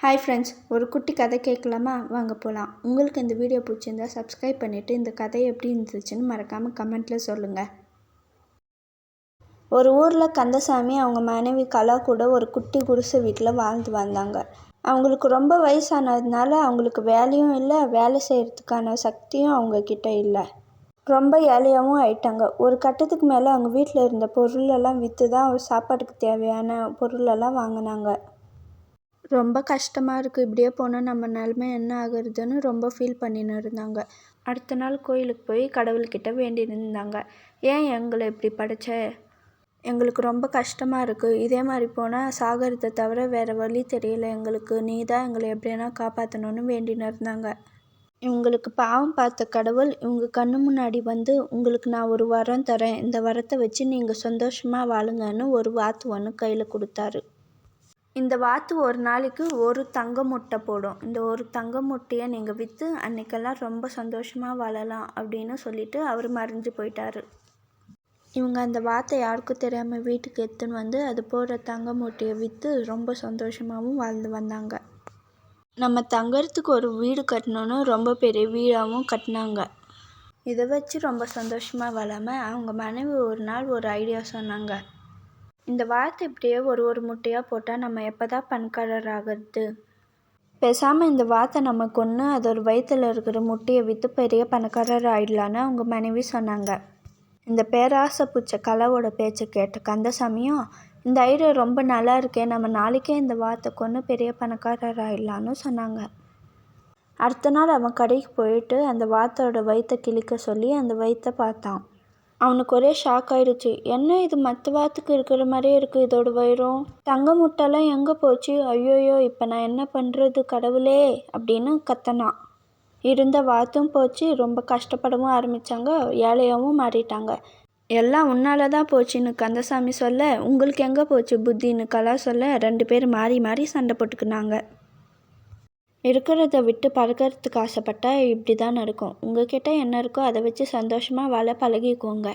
Hi friends ஒரு குட்டி கதை கேட்கலாமா? வாங்க போகலாம் உங்களுக்கு இந்த வீடியோ பிடிச்சிருந்தா சப்ஸ்கிரைப் பண்ணிவிட்டு இந்த கதை எப்படி இருந்துச்சுன்னு மறக்காமல் கமெண்ட்டில் சொல்லுங்கள் ஒரு ஊரில் கந்தசாமி அவங்க மனைவி கலா கூட ஒரு குட்டி குடிசை வீட்டில் வாழ்ந்து வந்தாங்க. அவங்களுக்கு ரொம்ப வயசானதுனால அவங்களுக்கு வேலையும் இல்லை வேலை செய்கிறதுக்கான சக்தியும் அவங்கக்கிட்ட இல்லை. ரொம்ப ஏழையாகவும் ஆயிட்டாங்க. ஒரு கட்டத்துக்கு மேலே அவங்க வீட்டில் இருந்த பொருளெல்லாம் விற்று தான் சாப்பாட்டுக்கு தேவையான பொருளெல்லாம் வாங்கினாங்க. ரொம்ப கஷ்டமாக இருக்குது இப்படியே போனால் நம்ம நிலமை என்ன ஆகுறதுன்னு ரொம்ப ஃபீல் பண்ணின்னு இருந்தாங்க. அடுத்த நாள் கோயிலுக்கு போய் கடவுள்கிட்ட வேண்டியிருந்தாங்க. ஏன் எங்களை இப்படி படைச்ச? எங்களுக்கு ரொம்ப கஷ்டமாக இருக்குது இதே மாதிரி போனால் சாகிறத தவிர வேறு வழி தெரியல. எங்களுக்கு நீ தான் எங்களை எப்படியெல்லாம் காப்பாற்றணும்னு வேண்டின்னு இருந்தாங்க. இவங்களுக்கு பாவம் பார்த்த கடவுள் இவங்க கண்ணு முன்னாடி வந்து உங்களுக்கு நான் ஒரு வரம் தரேன். இந்த வரத்தை வச்சு நீங்கள் சந்தோஷமாக வாழுங்கன்னு ஒரு வாத்து ஒன்று கையில் கொடுத்தாரு. இந்த வாத்து ஒரு நாளைக்கு ஒரு தங்க முட்டை போடும். இந்த ஒரு தங்க முட்டையை நீங்கள் விற்று அன்னைக்கெல்லாம் ரொம்ப சந்தோஷமாக வாழலாம் அப்படின்னு சொல்லிட்டு அவர் மறைஞ்சு போயிட்டார். இவங்க அந்த வாத்தை யாருக்கும் தெரியாமல் வீட்டுக்கு எடுத்துன்னு வந்து அது போடுற தங்க மூட்டையை விற்று ரொம்ப சந்தோஷமாகவும் வாழ்ந்து வந்தாங்க. நம்ம தங்கறதுக்கு ஒரு வீடு கட்டணுன்னு ரொம்ப பெரிய வீடாகவும் கட்டினாங்க. இதை வச்சு ரொம்ப சந்தோஷமாக வாழாமல் அவங்க மனைவி ஒரு நாள் ஒரு ஐடியா சொன்னாங்க. இந்த வார்த்தை இப்படியே ஒரு ஒரு முட்டையாக போட்டால் நம்ம எப்போ தான் பணக்காரர் ஆகிறது பேசாமல் இந்த வார்த்தை நம்ம கொன்று ஒரு வயிற்றில் இருக்கிற முட்டையை விற்று பெரிய பணக்காரர் ஆயிடலான்னு அவங்க மனைவி சொன்னாங்க. இந்த பேராசை பூச்ச கலவோட பேச்சை கேட்ட கந்தசாமியும் இந்த ஐடியா ரொம்ப நல்லா இருக்கே நம்ம நாளைக்கே இந்த வார்த்தை கொன்று பெரிய பணக்காரர் ஆயிடலான்னு சொன்னாங்க. அடுத்த நாள் அவன் கடைக்கு போயிட்டு அந்த வாத்தோட வயிற்றை கிழிக்க சொல்லி அந்த வயிற்றை பார்த்தான். அவனுக்கு ஒரே ஷாக் ஆயிடுச்சு. என்ன இது? மற்ற வாத்துக்கு இருக்கிற மாதிரியே இருக்குது இதோட வயிறும் தங்க முட்டைலாம் எங்கே போச்சு? ஐயோயோ இப்போ நான் என்ன பண்ணுறது கடவுளே அப்படின்னு கத்தனான் இருந்த வாத்தும் போச்சு. ரொம்ப கஷ்டப்படவும் ஆரம்பித்தாங்க ஏழையாகவும் மாறிட்டாங்க. எல்லாம் உன்னால தான் போச்சுன்னு கந்தசாமி சொல்ல உங்களுக்கு எங்கே போச்சு? புத்தின்னு கலா சொல்ல ரெண்டு பேர் மாறி மாறி சண்டை போட்டுக்கினாங்க. இருக்கிறத விட்டு பறக்கிறதுக்கு ஆசைப்பட்டா இப்படி தான் நடக்கும். உங்ககிட்ட என்ன இருக்கோ அதை வச்சு சந்தோஷமாக வாழ பழகிக்கோங்க.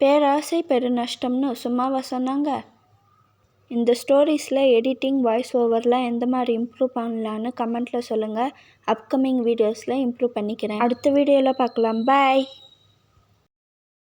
பேராசை பெரு நஷ்டம்னு சும்மாவா சொன்னாங்க? இந்த ஸ்டோரிஸில் எடிட்டிங் வாய்ஸ் ஓவர்லாம் எந்த மாதிரி இம்ப்ரூவ் பண்ணலான்னு கமெண்ட்டில் சொல்லுங்கள் அப்கமிங் வீடியோஸில் இம்ப்ரூவ் பண்ணிக்கிறேன். அடுத்த வீடியோவில் பார்க்கலாம். பாய்